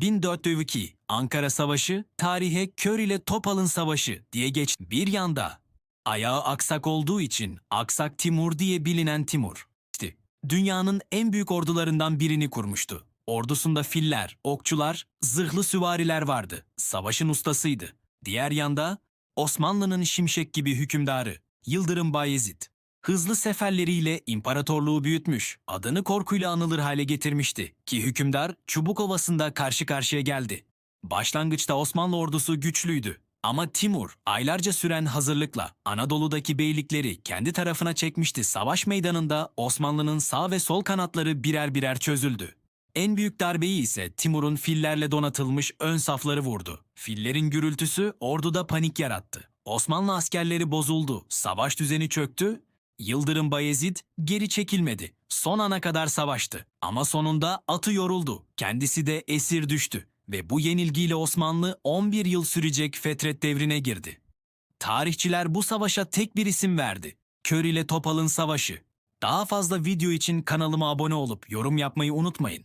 1402 Ankara Savaşı, tarihe Kör ile Topal'ın Savaşı diye geç. Bir yanda ayağı aksak olduğu için Aksak Timur diye bilinen Timur. Dünyanın en büyük ordularından birini kurmuştu. Ordusunda filler, okçular, zırhlı süvariler vardı. Savaşın ustasıydı. Diğer yanda Osmanlı'nın şimşek gibi hükümdarı Yıldırım Bayezid. Hızlı seferleriyle imparatorluğu büyütmüş, adını korkuyla anılır hale getirmişti ki hükümdar Çubukovası'nda karşı karşıya geldi. Başlangıçta Osmanlı ordusu güçlüydü ama Timur aylarca süren hazırlıkla Anadolu'daki beylikleri kendi tarafına çekmişti. Savaş meydanında Osmanlı'nın sağ ve sol kanatları birer birer çözüldü. En büyük darbeyi ise Timur'un fillerle donatılmış ön safları vurdu. Fillerin gürültüsü orduda panik yarattı. Osmanlı askerleri bozuldu, savaş düzeni çöktü. Yıldırım Bayezid geri çekilmedi. Son ana kadar savaştı. Ama sonunda atı yoruldu. Kendisi de esir düştü. Ve bu yenilgiyle Osmanlı 11 yıl sürecek fetret devrine girdi. Tarihçiler bu savaşa tek bir isim verdi. Kör ile Topal'ın savaşı. Daha fazla video için kanalıma abone olup yorum yapmayı unutmayın.